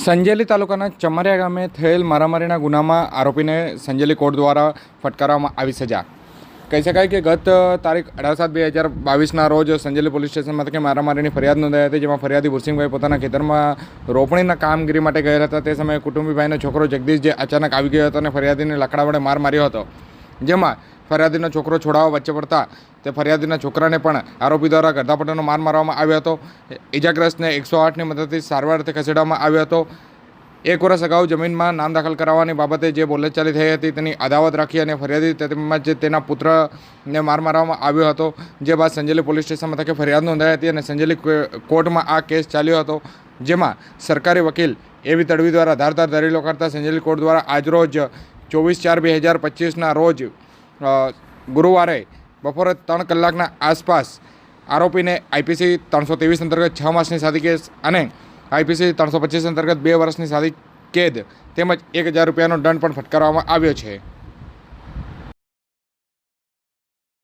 સંજેલી તાલુકાના ચમરિયા ગામે થયેલ મારામારીના ગુનામાં આરોપીને સંજેલી કોર્ટ દ્વારા ફટકારવામાં આવી સજા. કહી શકાય કે ગત તારીખ અઢાર સાત બે હજાર બાવીસના રોજ સંજેલી પોલીસ સ્ટેશન મથકે મારામારીની ફરિયાદ નોંધાઈ હતી, જેમાં ફરિયાદી ભૂરસિંહભાઈ પોતાના ખેતરમાં રોપણીના કામગીરી માટે ગયેલા હતા. તે સમયે કુટુંબીભાઈનો છોકરો જગદીશ જે અચાનક આવી ગયો હતો અને ફરિયાદીને લાકડા વડે માર માર્યો હતો. જેમાં ફરિયાદીનો છોકરો છોડાવવા વચ્ચે પડતા તે ફરિયાદીના છોકરાને પણ આરોપી દ્વારા ગરદાપટ્ટાનો માર મારવામાં આવ્યો હતો. ઇજાગ્રસ્તને એકસો આઠની મદદથી સારવારથી ખસેડવામાં આવ્યો હતો. એક વર્ષ અગાઉ જમીનમાં નામ દાખલ કરાવવાની બાબતે જે બોલેચાલી થઈ હતી તેની અદાવત રાખી અને ફરિયાદી તેમજ તેના પુત્રને માર મારવામાં આવ્યો હતો. જે બાદ સંજેલી પોલીસ સ્ટેશન મથકે ફરિયાદ નોંધાઈ હતી અને સંજેલી કોર્ટમાં આ કેસ ચાલ્યો હતો. જેમાં સરકારી વકીલ એવી તડવી દ્વારા ધારદાર દલીલો કરતા સંજેલી કોર્ટ દ્વારા આજરોજ ચોવીસ ચાર બે હજાર પચીસના રોજ ગુરુવારે બપોરે ત્રણ કલાકના આસપાસ આરોપીને આઈપીસી ત્રણસો ત્રેવીસ અંતર્ગત છ માસની સાદી કેસ અને આઈપીસી ત્રણસો પચીસ અંતર્ગત બે વર્ષની સાદી કેદ તેમજ એક હજાર રૂપિયાનો દંડ પણ ફટકારવામાં આવ્યો છે.